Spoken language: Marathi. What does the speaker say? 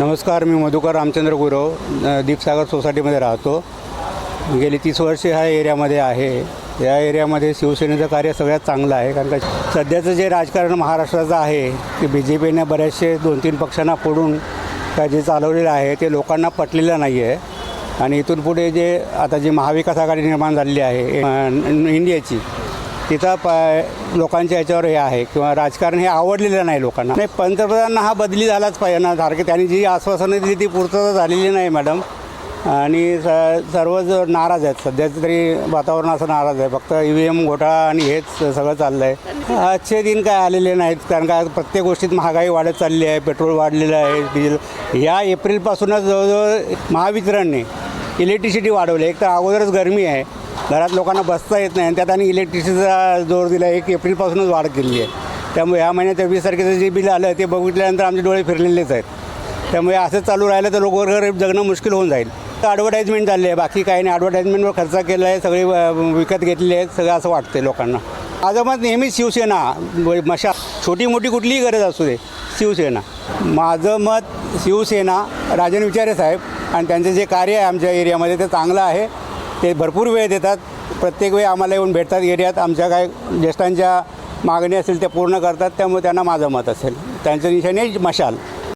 नमस्कार मी मधुकर रामचंद्र गुरव दीपसागर सोसायटीमध्ये राहतो. गेली तीस वर्षे ह्या एरियामध्ये आहे. या एरियामध्ये शिवसेनेचं कार्य सगळ्यात चांगलं आहे कारण का सध्याचं जे राजकारण महाराष्ट्राचं आहे ते बी जे पीने बरेचसे दोन तीन पक्षांना फोडून काय जे चालवलेलं आहे ते लोकांना पटलेलं नाही आहे आणि इथून पुढे जे आता जी महाविकास आघाडी निर्माण झालेली आहे इंडियाची तिथं प लोकांच्या याच्यावर हे आहे किंवा राजकारण हे आवडलेलं नाही लोकांना. नाही पंतप्रधानांना हा बदली झालाच पाहिजे ना सारखे त्यांनी जी आश्वासनं दिली ती पूर्तता झालेली नाही मॅडम आणि स सर्वच नाराज आहेत सध्याचं तरी वातावरण असं नाराज आहे. फक्त ई व्ही एम घोटाळा आणि हेच सगळं चाललं आहे आजचे दिन काय आलेले नाहीत कारण का प्रत्येक गोष्टीत महागाई वाढत चालली आहे पेट्रोल वाढलेलं आहे डिझेल. या एप्रिलपासूनच जवळजवळ महावितरणने इलेक्ट्रिसिटी वाढवली. एक तर अगोदरच गरमी आहे. घरात लोकांना बसता येत नाही आणि त्यात आणि इलेक्ट्रिसिटीचा जोर दिला एक एप्रिलपासूनच वाढ केली आहे. त्यामुळे ह्या महिन्याच्या वीस तारखेचं जे बिल आलं ते बघितल्यानंतर आमचे डोळे फिरलेलेच आहेत. त्यामुळे असं चालू राहिलं तर लोक जगणं मुश्किल होऊन जाईल. तर ॲडव्हर्टाईजमेंट झाली आहे. बाकी काही नाही. ॲडव्हर्टाईजमेंटवर खर्च केला आहे. सगळे विकत घेतले आहेत. सगळं असं वाटते लोकांना. माझं मत नेहमीच शिवसेना. मशा छोटी मोठी कुठलीही गरज असू दे शिवसेना. माझं मत शिवसेना. राजन विचारे साहेब आणि त्यांचं जे कार्य आहे आमच्या एरियामध्ये ते चांगलं आहे. ते भरपूर वेळ देतात. प्रत्येक वेळी आम्हाला येऊन भेटतात एरियात. आमच्या काय ज्येष्ठांच्या मागणी असेल त्या पूर्ण करतात. त्यामुळे त्यांना माझं मत असेल. त्यांचं निशाणे मशाल.